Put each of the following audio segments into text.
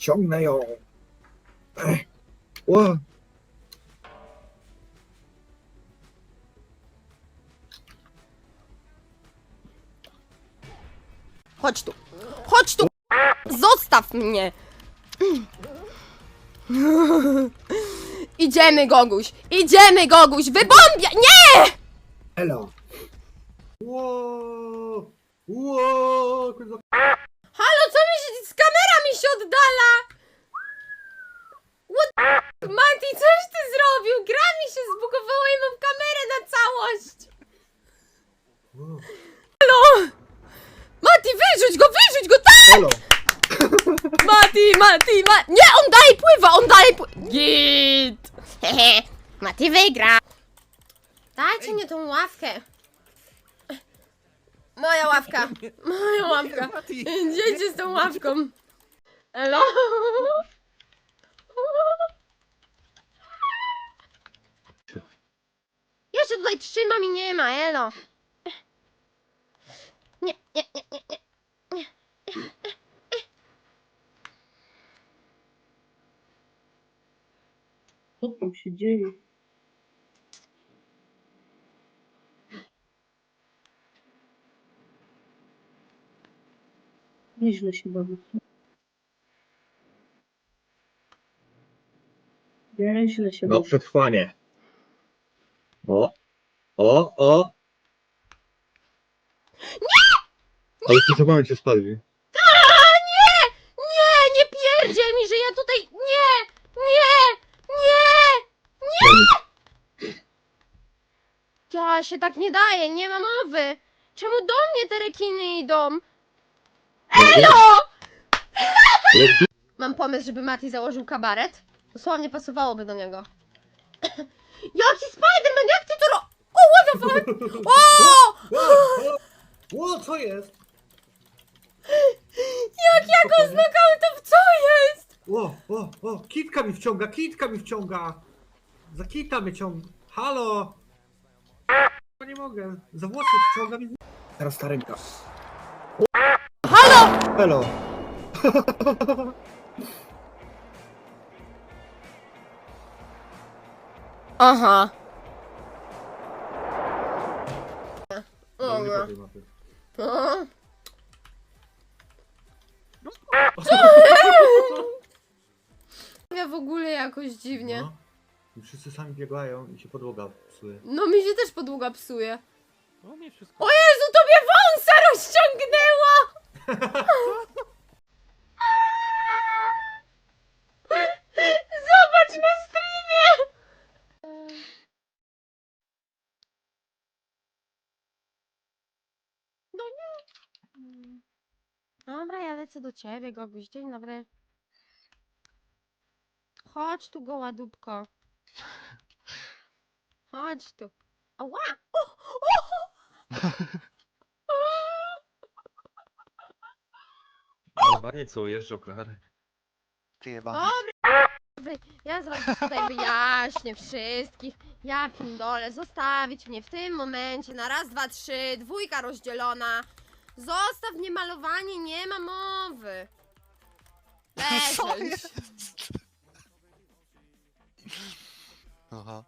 Ściągnę ją. Ech. O, Chodź tu. Chodź tu. Zostaw mnie. Idziemy, Goguś. Idziemy, Goguś. Wybombia. Nie! elo. Ło! Ło! kurwa. Halo, co mi się... Z kamera mi się oddala. What? Mati, coś ty zrobił? Gra mi się zbugowała i mam kamerę na całość. Ło. Halo! Mati, wyrzuć go, wyrzuć go, tak! Elo. Mati, Mati, Mati. Nie, on dalej pływa, on dalej pływa. Git. Hehe, Mati wygra. Dajcie mnie tą ławkę. Moja ławka. Moja ławka. Idziecie z tą ławką. Elo? Ja się tutaj trzymam i nie ma, elo. Nie, nie, nie, nie, nie. Tam się dzieje? Nieźle się bawię. Nieźle się No, bawię. przetrwanie. O, o, o. Nie! Ale w tym momencie spadli. A, nie! Nie, nie pierdziel mi, że ja tutaj... Nie! Nie! Nie! Ja się tak nie daje, nie ma mowy. Czemu do mnie te rekiny idą? Elo! Mam pomysł, żeby Mati założył kabaret. Dosłownie pasowałoby do niego. Jaki Spiderman, jak ty to ro... O, what the fuck? O! Ło! Ło! Co jest? Jak ja go znokautow, co jest? Ło! O! O! Kitka mi wciąga! Kitka mi wciąga! Za kita mnie ciąga! Halo! Ja nie mogę! Za włosy wciąga mi... Teraz ta ręka. Halo! Elo. Aha. No, nie Dobra. powiem mapy. O. Ja w ogóle jakoś dziwnie. No. I wszyscy sami biegają i się podłoga psuje. No mi się też podłoga psuje. No nie wszystko. O Jezu, tobie wąsa rozciągnęła! Zobacz na streamie! No nie. Dobra, ja lecę do ciebie, Goguś. Dzień dobry. Chodź tu, goła dupko. Chodź tu. Ała! O, Chyba nie co, jeżdżą klary. Ty jeba. Ja zaraz tutaj wyjaśnię wszystkich. Ja pindole, zostawić mnie w tym momencie na raz, dwa, trzy, dwójka rozdzielona. Zostaw mnie malowanie, nie ma mowy. Co Leżeć. Aha.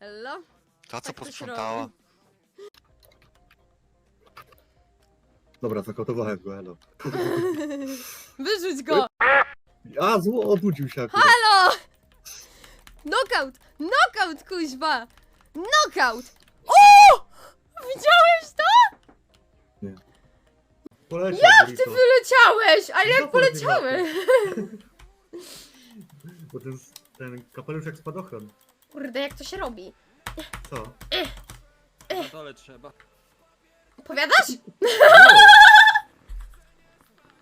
Hello? Ta co Tak to się posprzątała? robi. Dobra, zakotowałem go, elo. Wyrzuć go! A, zło, odwrócił się akurat. Halo! Knockout! Knockout, kuźba! Knockout! O! Widziałeś to? Poleciał Jak ty wyleciałeś? Ale jak No, powiem poleciałeś? Bo ten, ten kapelusz jak spadochron. Kurde, jak to się robi? Co? Na dole trzeba. Powiadasz?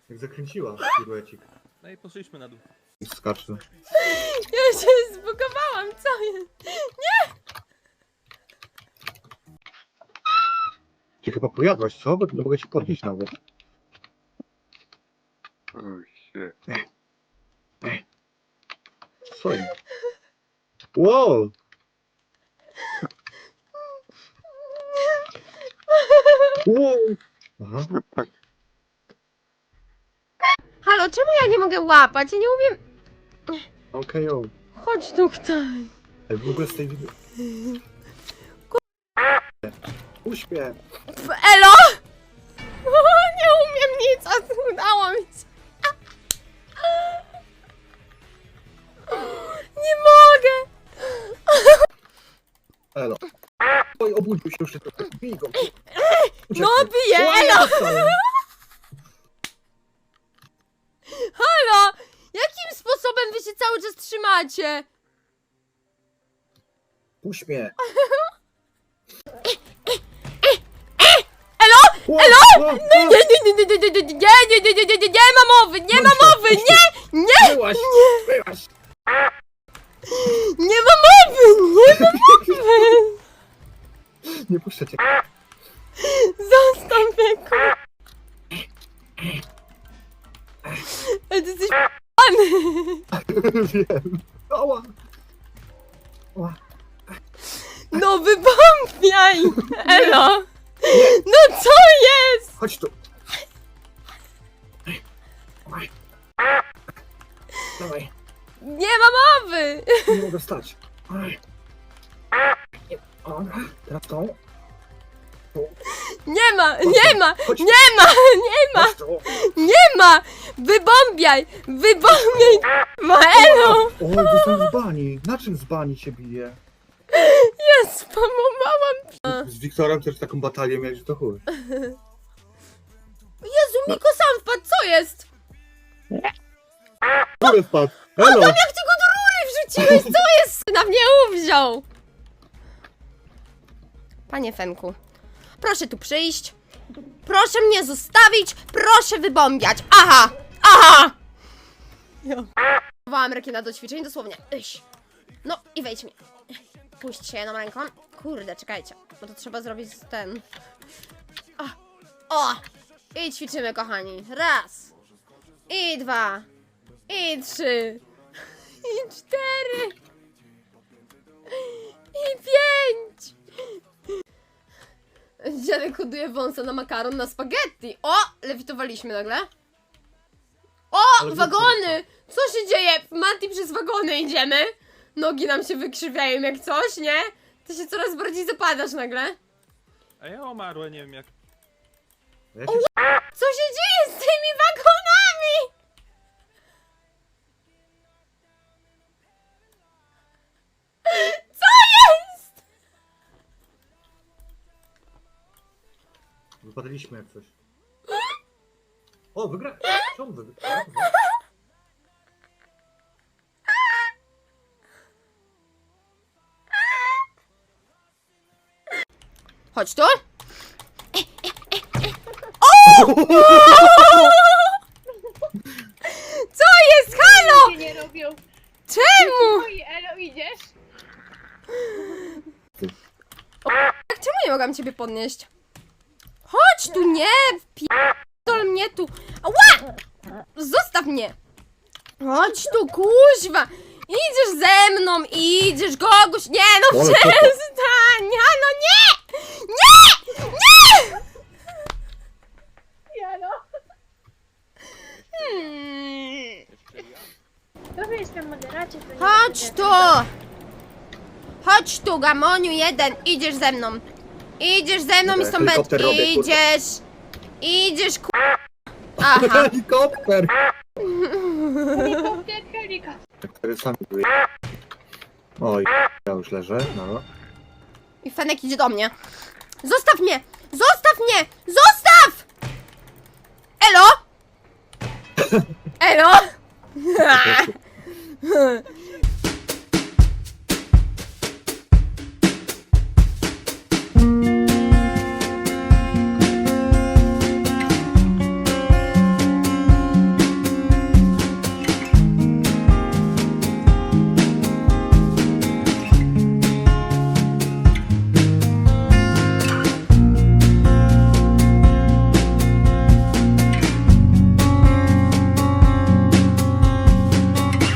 Jak zakręciła piruecik. No i poszliśmy na dół. Skacze. Ja się zbugowałam, co jest? Ty chyba pojadłaś, co? Bo nie mogę ci podnieść nawet. Co jest? Wow! Wow! Aha. halo, czemu ja nie mogę łapać? Ja nie umiem... Okej, o. Chodź tutaj. Ej, w ogóle z tej... Uśmiech. Elo! Nie umiem nic, a udało mi się. Obudził się już trochę. Bij go. No biję, elo! Halo! Jakim sposobem wy się cały czas trzymacie? Uśmiech. Elo? Elo! Nie, nie, nie, nie, nie, nie, nie, nie, nie, nie, nie, nie, nie, nie ma mowy, nie ma mowy, nie, nie, Byłaś! Byłaś! Wiem. Ała. Ała. No wybąbiaj, elo. No co jest? Chodź tu. Dawaj. Dawaj. Nie ma mowy. Nie mogę stać. Oj. O, Teraz tą. Tu. Nie ma, nie ma, Chodź tu. nie ma, nie ma, Chodź tu. nie ma. Wybąbiaj, wybąbiaj, ma elo. O, dostałem z bani. Na czym z bani cię bije? Ja spamowałam. Z Wiktorem też taką batalię miałeś, to chuj. Jezu, Miko sam wpadł, co jest? Który wpadł? Elo! Jak ty go do rury wrzuciłeś, co jest? Na mnie uwziął. Panie Fenku, proszę tu przyjść. Proszę mnie zostawić, proszę wybąbiać. Aha, aha. Wołam rekina do ćwiczeń, dosłownie. Iś. No i wejdź mnie. Puść się jedną ręką. Kurde, czekajcie, bo to trzeba zrobić ten. O, o. I ćwiczymy, kochani. Raz. I dwa. I trzy. I cztery. I pięć. Dziadek hoduje wąsa na makaron na spaghetti. O! Lewitowaliśmy nagle. O! Ale wagony! Co się dzieje? Mati przez wagony idziemy. Nogi nam się wykrzywiają jak coś, nie? Ty się coraz bardziej zapadasz nagle. A ja umarłem, nie wiem jak. Ja cię Co się dzieje z tymi wagonami? Co jest? Wypadliśmy jak coś. O, wygra... Czemu wygra? Chodź tu. Co jest? Halo! nie robią. Czemu? Oj, Elo, idziesz? Jak czemu nie mogłam ciebie podnieść? Chodź tu, nie! Mnie tu! Ała! Zostaw mnie! Chodź tu, kuźwa! Idziesz ze mną, idziesz kogoś... Nie no, Ale przestań! Ja, no nie! Nie! Nie! Jalo. Hmm. Trochę jestem moderacie, to nie Chodź tu! Chodź tu, Gamoniu jeden, idziesz ze mną. Idziesz ze mną i będziesz. helikopter robię, kurwa. Idziesz. Idziesz, ku... Aha. Helikopter! Helikopter, helikopter. Który sam były. Oj, ja już leżę, no. I Fenek idzie do mnie. Zostaw mnie! Zostaw mnie! Zostaw! Elo! Elo!